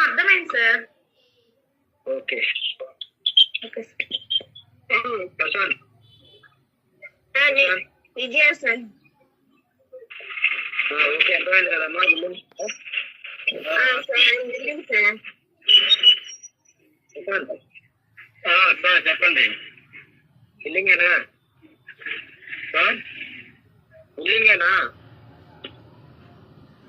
అర్థమైంది sir okay okay sir Prashant ఆ, వి- విజయ సార్ ఆ, ఓకే అర్థమైంది కదమ్మా బిల్లింగ్ ఆ, సార్ నేను బిల్లింగ్ సార్ ప్రశాంత్ సార్ చెప్పండి బిల్లింగేనా సార్ బిల్లింగేనా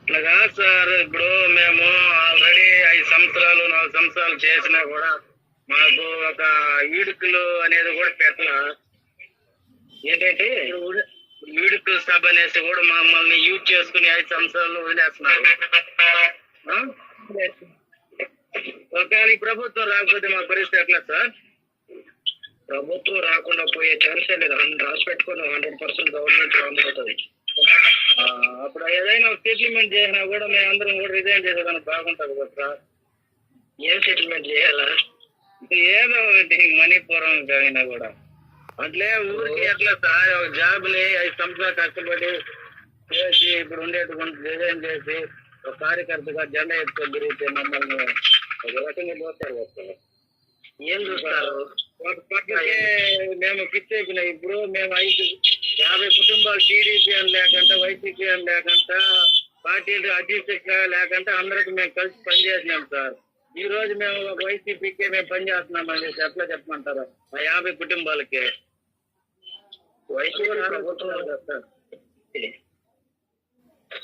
ఇట్లా కాదు సార్. ఇప్పుడు మేము ఆల్రెడీ ఐదు సంవత్సరాలు నాలుగు సంవత్సరాలు చేసినా కూడా మాకు ఒక ఈడుకులు అనేది కూడా పెట్టలా. ఏంటంటే ఈడుకు సభ అనేసి కూడా మమ్మల్ని యూజ్ చేసుకుని ఐదు సంవత్సరాలు వదిలేస్తున్నారు. ఒకవేళ ఈ ప్రభుత్వం రాకపోతే మా పరిస్థితి ఎట్లా సార్? ప్రభుత్వం రాకుండా పోయే ఛాన్సే లేదు. హండ్రెడ్ రాసి పెట్టుకుని హండ్రెడ్ పర్సెంట్ గవర్నమెంట్ రాబోతుంది అప్పుడు ఏదైనా సెటిల్మెంట్ చేసినా కూడా మేమందరం కూడా రిజైన్ చేసేదానికి బాగుంటుంది కదా సార్ ఏం సెటిల్మెంట్ చేయాలా? ఏదో ఒకటి మణిపురం అయినా కూడా. అట్లే ఊరికి ఎట్లా సార్ ఒక జాబ్ని ఐదు సంవత్సరాలు కష్టపడి చేసి ఇప్పుడు ఉండేటువంటి రిజైన్ చేసి ఒక కార్యకర్తగా జెండా ఎత్తుకొని తిరిగితే మమ్మల్ని ఒక రకంగా కదా సార్. ఏం చూస్తారు? మేము ఫిక్స్ అయిపోయినాయి. ఇప్పుడు మేము ఐదు యాభై కుటుంబాలు టీడీపీ అని లేకుండా వైసీపీ అని లేకుండా పార్టీలు అధ్యక్ష లేకుండా అందరికి మేము కలిసి పనిచేసినాం సార్. ఈ రోజు మేము ఒక వైసీపీకి మేము పనిచేస్తున్నాం అని చెప్పి ఎట్లా చెప్పమంటారు? ఆ యాభై కుటుంబాలకి. YCP sir.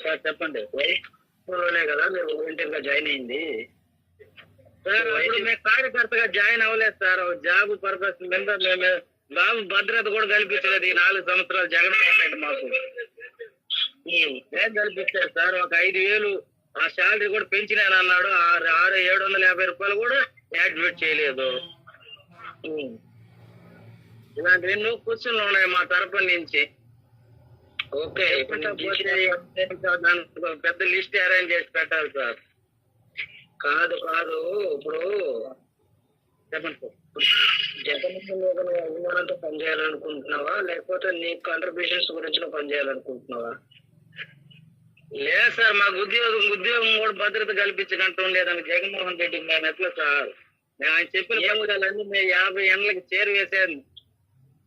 సార్ చెప్పండి. వైసీపీలోనే కదా మీరు వాలంటీర్గా జాయిన్ అయింది. సార్ మేము కార్యకర్తగా జాయిన్ అవ్వలేదు సార్. జాబ్ పర్పస్ మీద మేము బాబు భద్రత కూడా కల్పించలేదు. ఈ నాలుగు సంవత్సరాలు జగన్మోహన్ రెడ్డి మాకు. ఏం కల్పిస్తారు సార్? ఒక ఐదు వేలు ఆ శాలరీ కూడా పెంచినాను అన్నాడు. ఆరు ఆరు ఏడు వందల యాభై రూపాయలు కూడా యాక్టివేట్ చేయలేదు. ఇలాంటి ఎన్నో క్వశ్చన్లు ఉన్నాయి మా తరపు నుంచి. ఓకే పెద్ద లిస్ట్ అరేంజ్ చేసి పెట్టాలి సార్. కాదు కాదు ఇప్పుడు చెప్పండి సార్. జగన్మోహన్ మీద అభిమానంతో పనిచేయాలనుకుంటున్నావా? లేకపోతే నీ కాంట్రిబ్యూషన్స్ గురించి పనిచేయాలనుకుంటున్నావా? లేదు సార్ మాకు ఉద్యోగం ఉద్యోగం కూడా భద్రత కల్పించినట్టు ఉండేదానికి జగన్మోహన్ రెడ్డి మేము ఎట్లా సార్? మేము ఆయన చెప్పిన పథకాలన్నీ మేము యాభై ఏళ్ళకి చేరువేసాను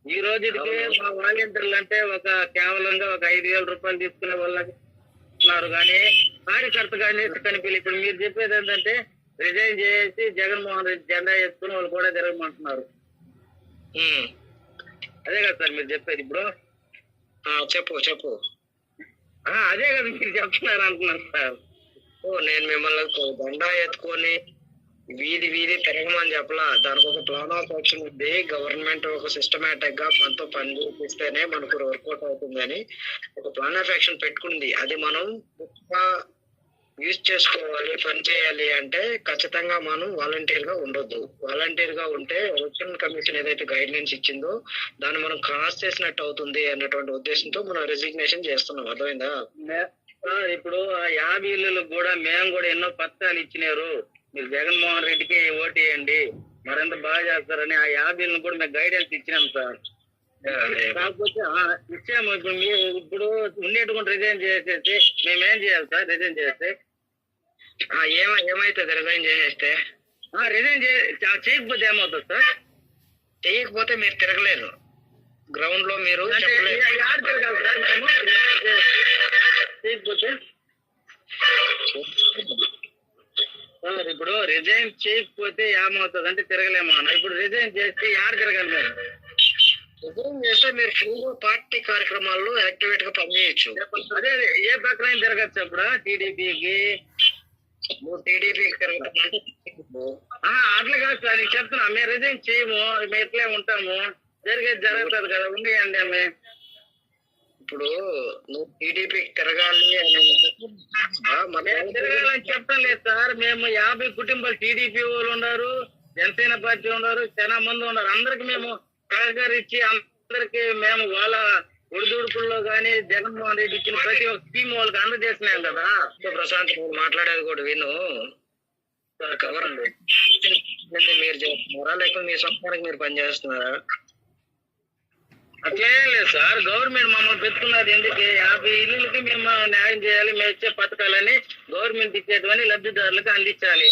ఈ రోజుకి మా వాలంటీర్లు అంటే ఒక కేవలంగా ఒక ఐదు వేల రూపాయలు తీసుకునే వాళ్ళకి ఉన్నారు. కానీ కార్యకర్త కానీ కనిపించలేదు. ఇప్పుడు మీరు చెప్పేది ఏంటంటే రిజైన్ చేసి జగన్మోహన్ రెడ్డి జెండా వేసుకుని వాళ్ళు కూడా తిరగమంటున్నారు. అదే కదా సార్ మీరు చెప్పేది ఇప్పుడు. చెప్పు చెప్పు. ఆ, అదే కదా మీరు చెప్తున్నారు అంటున్నాను సార్. ఓ నేను మిమ్మల్ని దండా ఎత్తుకొని వీధి వీధి తిరగమని చెప్పలా. దానికి ఒక ప్లాన్ ఆఫ్ యాక్షన్ ఉంది. గవర్నమెంట్ ఒక సిస్టమేటిక్గా మనతో పని చేపిస్తేనే మనకు వర్కౌట్ అవుతుందని ఒక ప్లాన్ ఆఫ్ యాక్షన్ పెట్టుకుంది. అది మనం యూజ్ చేసుకోవాలి పని చేయాలి అంటే ఖచ్చితంగా మనం వాలంటీర్గా ఉండొద్దు. వాలంటీర్గా ఉంటే ఎలక్షన్ కమిషన్ ఏదైతే గైడ్ లైన్స్ ఇచ్చిందో దాన్ని మనం క్రాస్ చేసినట్టు అవుతుంది అన్నటువంటి ఉద్దేశంతో మనం రెసిగ్నేషన్ చేస్తున్నాం. అర్థమైందా? ఇప్పుడు ఆ యాభై ఇళ్ళకు కూడా మేము కూడా ఎన్నో పథకాలు ఇచ్చినారు. మీరు జగన్మోహన్ రెడ్డికి ఓటు వేయండి. మరింత బాగా చేస్తారని ఆ యాభై ఇళ్ళను కూడా మేము గైడెన్స్ ఇచ్చినాం సార్. కాకపోతే ఇచ్చాము ఇప్పుడు మీరు ఇప్పుడు ఉండేటువంటి రిజైన్ చేసేసి మేమేం చేయాలి సార్? రిజైన్ చేస్తే ఏమైతుంది? రిజైన్ చేసేస్తే? రిజైన్ చేయకపోతే ఏమవుతుంది సార్? చేయకపోతే మీరు తిరగలేరు. గ్రౌండ్లో మీరు. చేయకపోతే? సార్ ఇప్పుడు రిజైన్ చేయకపోతే ఏమవుతుంది అంటే తిరగలేము అన్న. ఇప్పుడు రిజైన్ చేస్తే యారు తిరగాలి మీరు. రిజైన్ చేస్తే మీరు ఫ్రీగా పార్టీ కార్యక్రమాల్లో యాక్టివేట్గా పనిచేయచ్చు. అదే అదే. ఏ ప్రకారం తిరగచ్చు అప్పుడు. టీడీపీకి నువ్వు టీడీపీకి అట్లా కాదు సార్ నేను చెప్తున్నా మేము రిజైన్ చేయము మేము ఇట్లే ఉంటాము జరిగేది జరుగుతుంది కదా ఉండేయండి ఆమె ఇప్పుడు నువ్వు టీడీపీకి తిరగాలి అని తిరగాలని చెప్తాం లేదు సార్ మేము యాభై కుటుంబాలు టీడీపీ వాళ్ళు ఉన్నారు జనసేన పార్టీ ఉన్నారు చాలా మంది ఉన్నారు. అందరికి మేము సహకరించి అందరికి మేము వాళ్ళ ఒడిదుడుకుల్లో కానీ జగన్మోహన్ రెడ్డి ఇచ్చిన ప్రతి ఒక్క స్కీమ్ వాళ్ళకి అందజేసినాం కదా. ప్రశాంత్ మాట్లాడేది కూడా విను. సార్ అండి. మీరు చేస్తున్నారా? లేకపోతే మీ సొంతానికి మీరు పనిచేస్తున్నారా అట్లే లేదు సార్. గవర్నమెంట్ మమ్మల్ని పెట్టుకున్నది ఎందుకు? యాభై ఇళ్ళకి మేము న్యాయం చేయాలి మేము ఇచ్చే పథకాలని గవర్నమెంట్ ఇచ్చేటువంటి లబ్ధిదారులకు అందించాలి.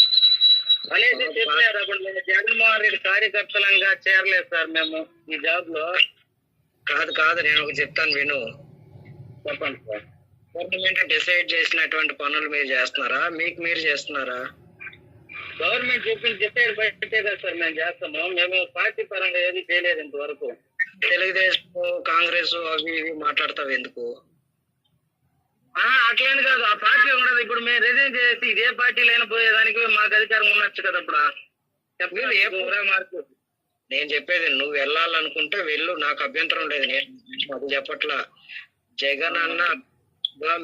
అనేది చెప్పలేదు అప్పుడు. మేము జగన్మోహన్ రెడ్డి కార్యకర్తలంగా చేరలేదు సార్ మేము ఈ జాబ్లో కాదు కాదు నేను ఒకటి చెప్తాను విను. చెప్పండి సార్. గవర్నమెంట్ డిసైడ్ చేసినటువంటి పనులు మీరు చేస్తున్నారా? మీకు మీరు చేస్తున్నారా? గవర్నమెంట్ చెప్పింది చెప్పేది బయటే కదా సార్ మేము చేస్తాము మేము పార్టీ పరంగా ఏది చేయలేదు ఇంతవరకు. తెలుగుదేశం కాంగ్రెస్ అవి ఇవి మాట్లాడతావు ఎందుకు? అట్లేని కాదు. ఆ పార్టీ ఉండదు. ఇప్పుడు మేము రిజైన్ చేసి ఇదే పార్టీలైనా పోయేదానికి మాకు అధికారం ఉండొచ్చు కదా ఇప్పుడు. మీరు ఏ మార్పు. నేను చెప్పేది నువ్వు వెళ్ళాలనుకుంటే వెళ్ళు నాకు అభ్యంతరం లేదు. నేను చెప్పట్లా. జగన్ అన్న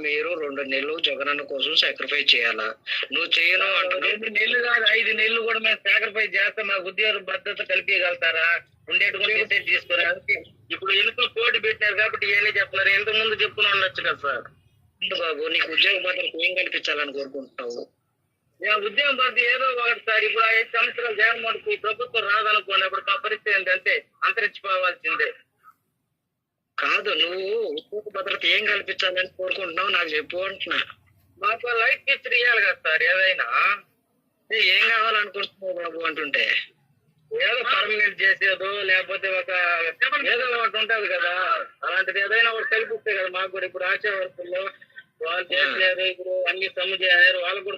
మీరు రెండు నెలలు జగన్ అన్న కోసం సాక్రిఫైస్ చేయాలా? నువ్వు చేయను అంటున్నావు. రెండు నెలలు కాదు ఐదు నెలలు కూడా మేము సాక్రిఫైస్ చేస్తాం మాకు ఉద్యోగ భద్రత కల్పించగలుగుతారా? ఉండేటువంటి తీసుకురా. ఇప్పుడు ఎన్నికలు పోటీ పెట్టినారు కాబట్టి ఏమీ చెప్తున్నారు. ఇంత ముందు చెప్పుకుని ఉండొచ్చు కదా సార్. బాబు నీకు ఉద్యోగ భద్రత ఏం కల్పించాలని కోరుకుంటున్నావు? ఉద్యోగం భద్రత ఏదో ఒకటి సార్ ఇప్పుడు ఐదు సంవత్సరాలు జగన్మోహన్ ఈ ప్రభుత్వం రాదనుకోండి అప్పుడు మా పరిస్థితి ఏంటంటే అంతరించిపోవాల్సిందే. కాదు నువ్వు ఉద్యోగ భద్రత ఏం కల్పించాలని కోరుకుంటున్నావు నాకు చెప్పు అంటున్నా. మాకు లైఫ్ కిచ్ ఇవ్వాలి కదా సార్ ఏదైనా. ఏ, కావాలనుకుంటున్నావు బాబు అంటుంటే? ఏదో పర్మనెంట్ చేసేదో లేకపోతే ఒక ఏదో ఒకటి ఉంటది కదా. అలాంటిది ఏదైనా ఒకటి కల్పిస్తే కదా మాకు కూడా. ఇప్పుడు ఆశా వర్కుల్లో వాళ్ళు చేసారు ఇప్పుడు అన్ని సమ్ము చేశారు వాళ్ళకు కూడా